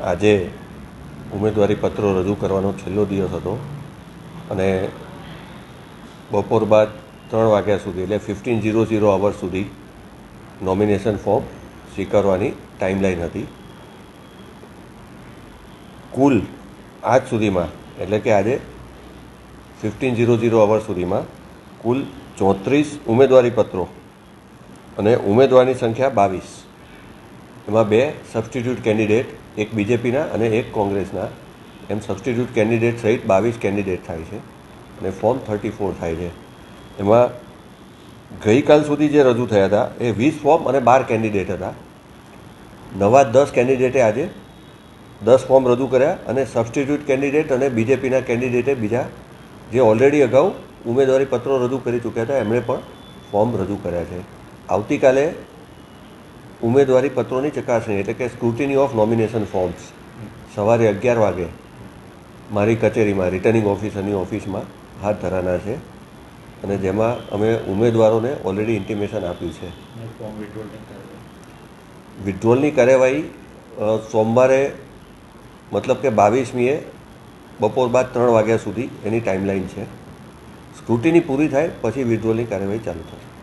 આજે ઉમેદવારી પત્રો રજૂ કરવાનો છેલ્લો દિવસ હતો અને બપોર બાદ ત્રણ વાગ્યા સુધી એટલે ફિફ્ટીન ઝીરો ઝીરો અવર સુધી નોમિનેશન ફોર્મ સ્વીકારવાની ટાઈમલાઈન હતી. કુલ આજ સુધીમાં એટલે કે આજે ફિફ્ટીન ઝીરો ઝીરો અવર સુધીમાં કુલ ચોત્રીસ ઉમેદવારી પત્રો અને ઉમેદવારની સંખ્યા બાવીસ. એમાં બે સબસ્ટિટ્યૂટ કેન્ડિડેટ એક બીજેપીના અને એક કોંગ્રેસના. એમ સબસ્ટિટ્યૂટ કેન્ડિડેટ સહિત બાવીસ કેન્ડિડેટ થાય છે અને ફોર્મ થર્ટી ફોર થાય છે. એમાં ગઈકાલ સુધી જે રજૂ થયા હતા એ વીસ ફોર્મ અને બાર કેન્ડિડેટ હતા. નવા દસ કેન્ડિડેટે આજે દસ ફોર્મ રજૂ કર્યા અને સબસ્ટિટ્યૂટ કેન્ડિડેટ અને બીજેપીના કેન્ડિડેટે બીજા જે ઓલરેડી અગાઉ ઉમેદવારી પત્રો રજૂ કરી ચૂક્યા હતા, એમણે પણ ફોર્મ રજૂ કર્યા છે. આવતીકાલે ઉમેદવારી પત્રોની ચકાસણી એટલે કે સ્ક્રુટિની ઓફ નોમિનેશન ફોર્મ્સ સવારે અગિયાર વાગે મારી કચેરીમાં રિટર્નિંગ ઓફિસરની ઓફિસમાં હાથ ધરાના છે. અને જેમાં અમે ઉમેદવારોને ઓલરેડી ઇન્ટિમેશન આપ્યું છે. વિડ્રોલની કાર્યવાહી. સોમવારે મતલબ કે બાવીસમીએ બપોર બાદ ત્રણ વાગ્યા સુધી એની ટાઈમલાઈન છે. સ્ક્રુટિની પૂરી થાય પછી વિડ્રોલની કાર્યવાહી ચાલુ થશે.